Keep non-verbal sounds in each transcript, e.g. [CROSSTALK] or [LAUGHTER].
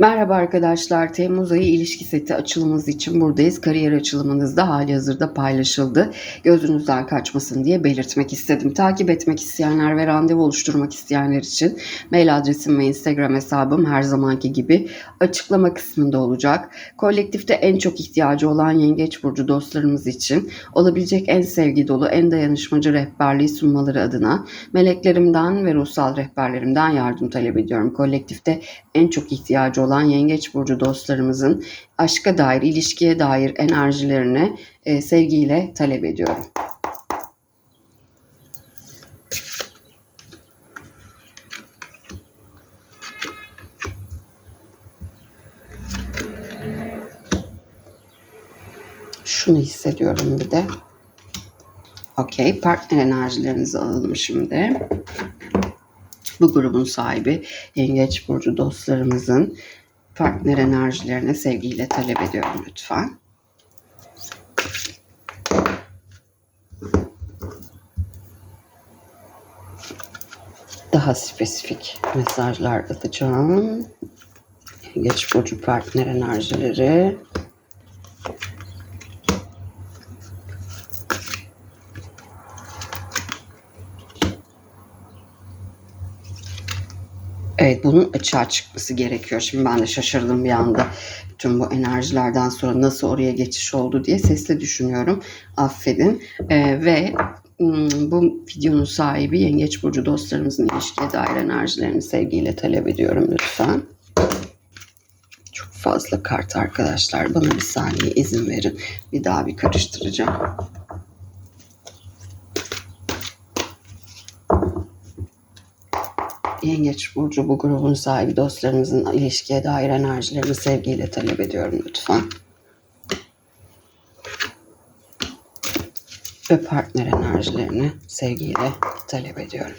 Merhaba arkadaşlar. Temmuz ayı ilişki seti açılımımız için buradayız. Kariyer açılımınızda hali hazırda paylaşıldı. Gözünüzden kaçmasın diye belirtmek istedim. Takip etmek isteyenler ve randevu oluşturmak isteyenler için mail adresim ve Instagram hesabım her zamanki gibi açıklama kısmında olacak. Kolektifte en çok ihtiyacı olan Yengeç Burcu dostlarımız için olabilecek en sevgi dolu, en dayanışmacı rehberliği sunmaları adına meleklerimden ve ruhsal rehberlerimden yardım talep ediyorum. Kolektifte en çok ihtiyacı olan Yengeç Burcu dostlarımızın aşka dair, ilişkiye dair enerjilerini e, sevgiyle talep ediyorum. Şunu hissediyorum bir de. Okey, partner enerjilerinizi alalım şimdi. Bu grubun sahibi Yengeç Burcu dostlarımızın partner enerjilerine sevgiyle talep ediyorum lütfen. Daha spesifik mesajlar atacağım. Yengeç Burcu partner enerjileri. Bunun açığa çıkması gerekiyor. Şimdi ben de şaşırdım bir anda. Bütün bu enerjilerden sonra nasıl oraya geçiş oldu diye sesle düşünüyorum. Affedin. Ee, ve bu videonun sahibi Yengeç Burcu dostlarımızın ilişkiye dair enerjilerini sevgiyle talep ediyorum lütfen. Çok fazla kart arkadaşlar. Bana bir saniye izin verin. Bir daha bir karıştıracağım. Yengeç Burcu bu grubun sahibi dostlarımızın ilişkiye dair enerjilerini sevgiyle talep ediyorum lütfen. Ve partner enerjilerini sevgiyle talep ediyorum.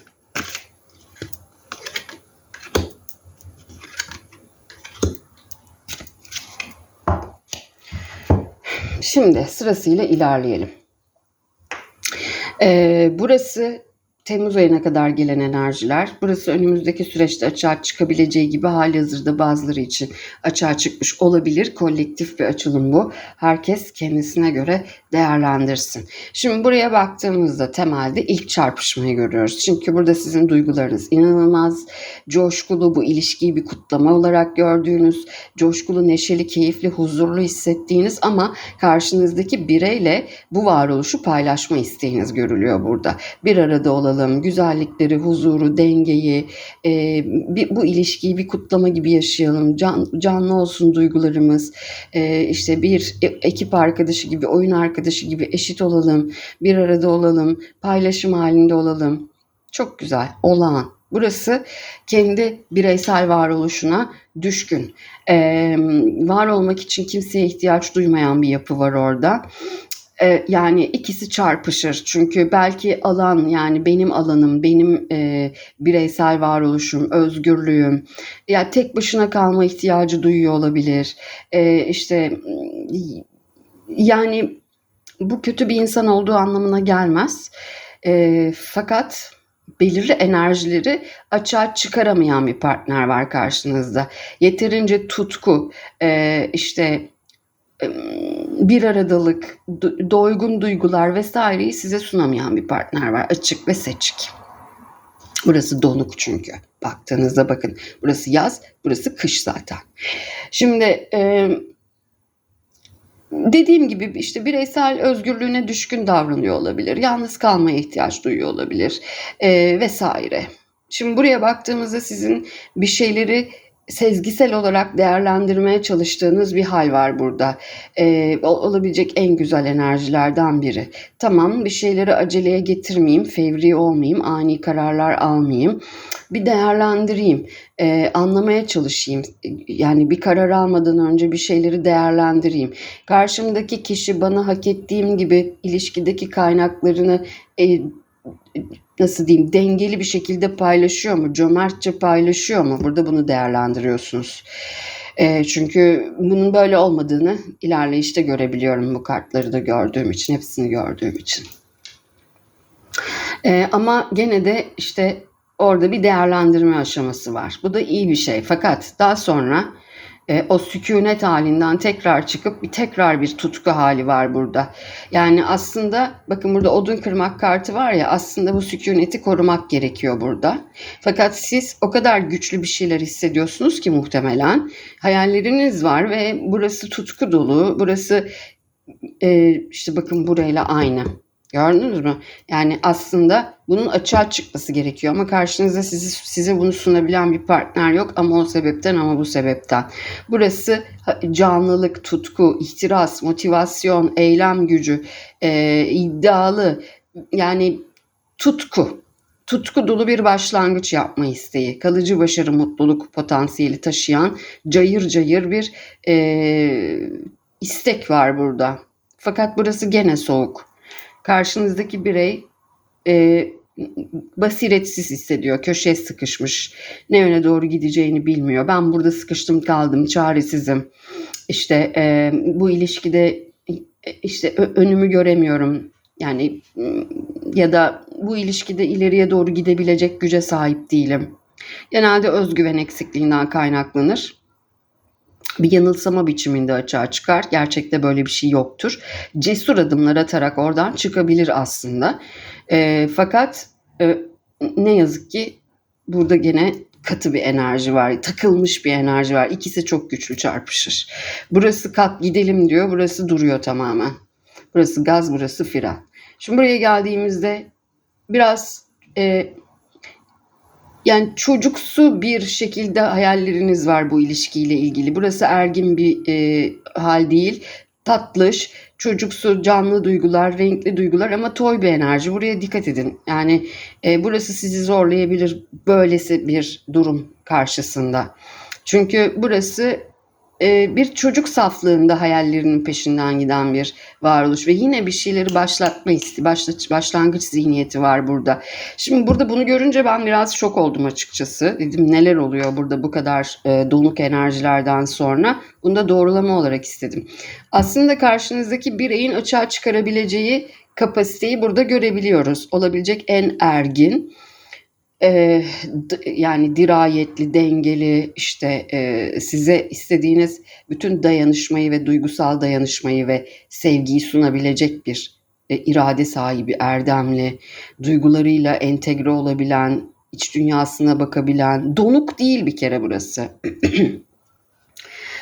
Şimdi sırasıyla ilerleyelim. Ee, burası Temmuz ayına kadar gelen enerjiler. Burası önümüzdeki süreçte açığa çıkabileceği gibi hali hazırda bazıları için açığa çıkmış olabilir. Kolektif bir açılım bu. Herkes kendisine göre değerlendirsin. Şimdi buraya baktığımızda temelde ilk çarpışmayı görüyoruz. Çünkü burada sizin duygularınız inanılmaz coşkulu bu ilişkiyi bir kutlama olarak gördüğünüz, coşkulu, neşeli, keyifli, huzurlu hissettiğiniz ama karşınızdaki bireyle bu varoluşu paylaşma isteğiniz görülüyor burada. Bir arada olalım, güzellikleri, huzuru, dengeyi, e, bir, bu ilişkiyi bir kutlama gibi yaşayalım, can, canlı olsun duygularımız, e, işte bir e- ekip arkadaşı gibi, oyun arkadaşı gibi eşit olalım, bir arada olalım, paylaşım halinde olalım. Çok güzel, olağan. Burası kendi bireysel varoluşuna düşkün. Ee, var olmak için kimseye ihtiyaç duymayan bir yapı var orada. Ee, yani ikisi çarpışır. Çünkü belki alan yani benim alanım, benim e, bireysel varoluşum, özgürlüğüm. Ya yani tek başına kalma ihtiyacı duyuyor olabilir. Ee, işte yani bu kötü bir insan olduğu anlamına gelmez. E, fakat belirli enerjileri açığa çıkaramayan bir partner var karşınızda. Yeterince tutku, e, işte bir aradalık, doygun duygular vesaireyi size sunamayan bir partner var. Açık ve seçik. Burası donuk çünkü. Baktığınızda bakın burası yaz, burası kış zaten. Şimdi e, dediğim gibi işte bireysel özgürlüğüne düşkün davranıyor olabilir. Yalnız kalmaya ihtiyaç duyuyor olabilir e, vesaire. Şimdi buraya baktığımızda sizin bir şeyleri sezgisel olarak değerlendirmeye çalıştığınız bir hal var burada. Ee, olabilecek en güzel enerjilerden biri. Tamam bir şeyleri aceleye getirmeyeyim, fevri olmayayım, ani kararlar almayayım. Bir değerlendireyim, ee, anlamaya çalışayım. Yani bir karar almadan önce bir şeyleri değerlendireyim. Karşımdaki kişi bana hak ettiğim gibi ilişkideki kaynaklarını e, nasıl diyeyim dengeli bir şekilde paylaşıyor mu? Cömertçe paylaşıyor mu? Burada bunu değerlendiriyorsunuz. E, çünkü bunun böyle olmadığını ilerleyişte görebiliyorum bu kartları da gördüğüm için, hepsini gördüğüm için. E, ama gene de işte orada bir değerlendirme aşaması var. Bu da iyi bir şey. Fakat daha sonra e, o sükunet halinden tekrar çıkıp bir tekrar bir tutku hali var burada. Yani aslında bakın burada odun kırmak kartı var ya aslında bu sükuneti korumak gerekiyor burada. Fakat siz o kadar güçlü bir şeyler hissediyorsunuz ki muhtemelen hayalleriniz var ve burası tutku dolu. Burası e, işte bakın burayla aynı. Gördünüz mü? Yani aslında bunun açığa çıkması gerekiyor ama karşınızda sizi, size bunu sunabilen bir partner yok ama o sebepten ama bu sebepten. Burası canlılık, tutku, ihtiras, motivasyon, eylem gücü, e, iddialı yani tutku. Tutku dolu bir başlangıç yapma isteği, kalıcı başarı, mutluluk potansiyeli taşıyan cayır cayır bir e, istek var burada. Fakat burası gene soğuk. Karşınızdaki birey e, basiretsiz hissediyor, köşeye sıkışmış, ne yöne doğru gideceğini bilmiyor. Ben burada sıkıştım kaldım, çaresizim. İşte e, bu ilişkide e, işte önümü göremiyorum. Yani ya da bu ilişkide ileriye doğru gidebilecek güce sahip değilim. Genelde özgüven eksikliğinden kaynaklanır bir yanılsama biçiminde açığa çıkar. Gerçekte böyle bir şey yoktur. Cesur adımlar atarak oradan çıkabilir aslında. E, fakat e, ne yazık ki burada gene katı bir enerji var. Takılmış bir enerji var. İkisi çok güçlü çarpışır. Burası kalk gidelim diyor. Burası duruyor tamamen. Burası gaz, burası fren. Şimdi buraya geldiğimizde biraz e, yani çocuksu bir şekilde hayalleriniz var bu ilişkiyle ilgili. Burası ergin bir e, hal değil. Tatlış, çocuksu, canlı duygular, renkli duygular ama toy bir enerji. Buraya dikkat edin. Yani e, burası sizi zorlayabilir böylesi bir durum karşısında. Çünkü burası bir çocuk saflığında hayallerinin peşinden giden bir varoluş ve yine bir şeyleri başlatma isti, başla, başlangıç zihniyeti var burada. Şimdi burada bunu görünce ben biraz şok oldum açıkçası. Dedim neler oluyor burada bu kadar e, donuk enerjilerden sonra. Bunu da doğrulama olarak istedim. Aslında karşınızdaki bireyin açığa çıkarabileceği kapasiteyi burada görebiliyoruz. Olabilecek en ergin, e, yani dirayetli, dengeli, işte e, size istediğiniz bütün dayanışmayı ve duygusal dayanışmayı ve sevgiyi sunabilecek bir e, irade sahibi, erdemli, duygularıyla entegre olabilen, iç dünyasına bakabilen, donuk değil bir kere burası. [CLEARS THROAT]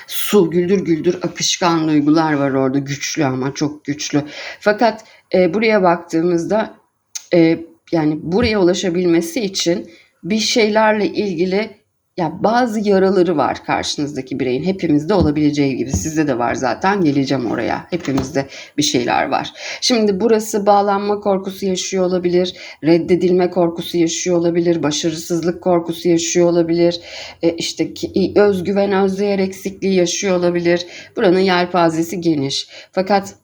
Su, güldür güldür akışkan duygular var orada, güçlü ama çok güçlü. Fakat e, buraya baktığımızda e, yani buraya ulaşabilmesi için bir şeylerle ilgili ya bazı yaraları var karşınızdaki bireyin. Hepimizde olabileceği gibi. Sizde de var zaten. Geleceğim oraya. Hepimizde bir şeyler var. Şimdi burası bağlanma korkusu yaşıyor olabilir. Reddedilme korkusu yaşıyor olabilir. Başarısızlık korkusu yaşıyor olabilir. E, işte özgüven, özdeğer eksikliği yaşıyor olabilir. Buranın yelpazesi geniş. Fakat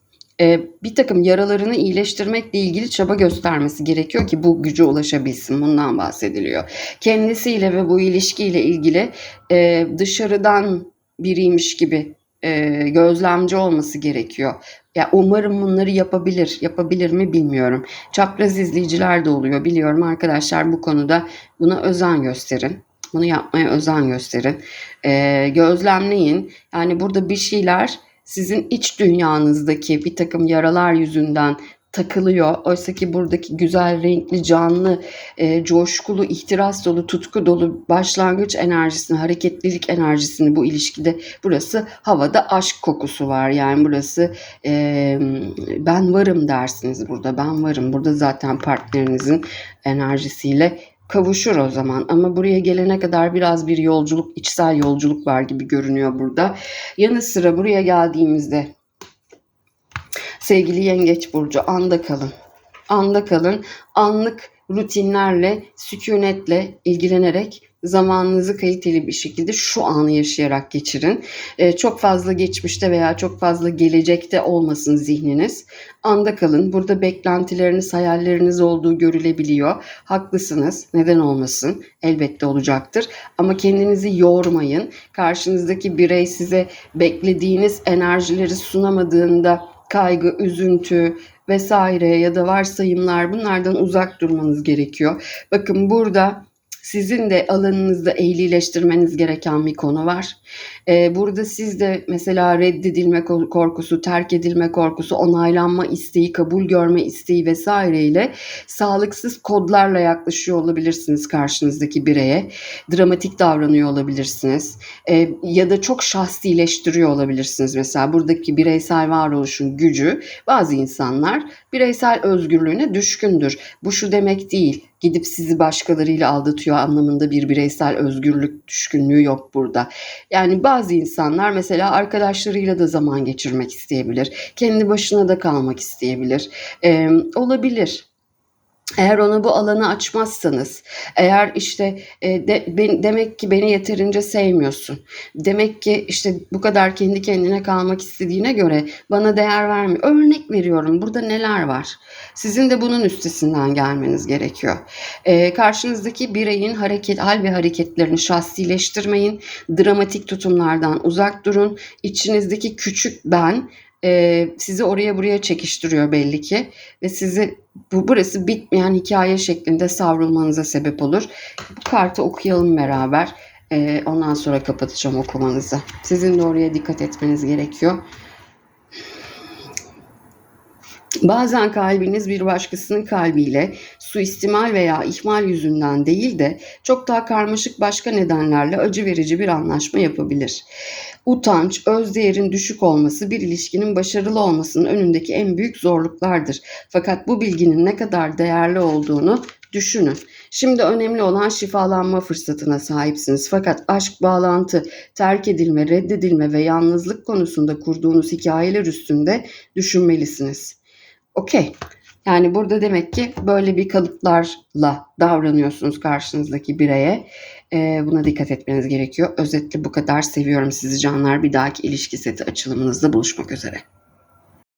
bir takım yaralarını iyileştirmekle ilgili çaba göstermesi gerekiyor ki bu güce ulaşabilsin. Bundan bahsediliyor. Kendisiyle ve bu ilişkiyle ilgili e, dışarıdan biriymiş gibi e, gözlemci olması gerekiyor. Ya umarım bunları yapabilir. Yapabilir mi bilmiyorum. Çapraz izleyiciler de oluyor biliyorum arkadaşlar bu konuda buna özen gösterin. Bunu yapmaya özen gösterin. E, gözlemleyin. Yani burada bir şeyler sizin iç dünyanızdaki bir takım yaralar yüzünden takılıyor. Oysa ki buradaki güzel, renkli, canlı, e, coşkulu, ihtiras dolu, tutku dolu başlangıç enerjisini, hareketlilik enerjisini bu ilişkide burası havada aşk kokusu var. Yani burası e, ben varım dersiniz burada. Ben varım. Burada zaten partnerinizin enerjisiyle kavuşur o zaman. Ama buraya gelene kadar biraz bir yolculuk, içsel yolculuk var gibi görünüyor burada. Yanı sıra buraya geldiğimizde sevgili Yengeç Burcu anda kalın. Anda kalın. Anlık rutinlerle, sükunetle ilgilenerek zamanınızı kaliteli bir şekilde şu anı yaşayarak geçirin. Ee, çok fazla geçmişte veya çok fazla gelecekte olmasın zihniniz. Anda kalın. Burada beklentileriniz, hayalleriniz olduğu görülebiliyor. Haklısınız. Neden olmasın? Elbette olacaktır. Ama kendinizi yormayın. Karşınızdaki birey size beklediğiniz enerjileri sunamadığında kaygı, üzüntü vesaire ya da varsayımlar bunlardan uzak durmanız gerekiyor. Bakın burada Sizin de alanınızda ehlileştirmeniz gereken bir konu var. Ee, burada siz de mesela reddedilme ko- korkusu, terk edilme korkusu, onaylanma isteği, kabul görme isteği vesaireyle sağlıksız kodlarla yaklaşıyor olabilirsiniz karşınızdaki bireye. Dramatik davranıyor olabilirsiniz. Ee, ya da çok şahsileştiriyor olabilirsiniz. Mesela buradaki bireysel varoluşun gücü bazı insanlar bireysel özgürlüğüne düşkündür. Bu şu demek değil. Gidip sizi başkalarıyla aldatıyor anlamında bir bireysel özgürlük düşkünlüğü yok burada. Yani bazı insanlar mesela arkadaşlarıyla da zaman geçirmek isteyebilir. Kendi başına da kalmak isteyebilir. Ee, olabilir. Eğer ona bu alanı açmazsanız, eğer işte e, de, ben, demek ki beni yeterince sevmiyorsun. Demek ki işte bu kadar kendi kendine kalmak istediğine göre bana değer vermiyor. Örnek veriyorum burada neler var? Sizin de bunun üstesinden gelmeniz gerekiyor. E, karşınızdaki bireyin hareket, hal ve hareketlerini şahsileştirmeyin. Dramatik tutumlardan uzak durun. İçinizdeki küçük ben e, sizi oraya buraya çekiştiriyor belli ki ve sizi bu burası bitmeyen hikaye şeklinde savrulmanıza sebep olur. Bu kartı okuyalım beraber. E, ondan sonra kapatacağım okumanızı. Sizin de oraya dikkat etmeniz gerekiyor. Bazen kalbiniz bir başkasının kalbiyle suistimal veya ihmal yüzünden değil de çok daha karmaşık başka nedenlerle acı verici bir anlaşma yapabilir. Utanç, özdeğerin düşük olması bir ilişkinin başarılı olmasının önündeki en büyük zorluklardır. Fakat bu bilginin ne kadar değerli olduğunu düşünün. Şimdi önemli olan şifalanma fırsatına sahipsiniz. Fakat aşk, bağlantı, terk edilme, reddedilme ve yalnızlık konusunda kurduğunuz hikayeler üstünde düşünmelisiniz. Okey. Yani burada demek ki böyle bir kalıplarla davranıyorsunuz karşınızdaki bireye. Ee, buna dikkat etmeniz gerekiyor. Özetle bu kadar seviyorum sizi canlar. Bir dahaki ilişki seti açılımınızda buluşmak üzere.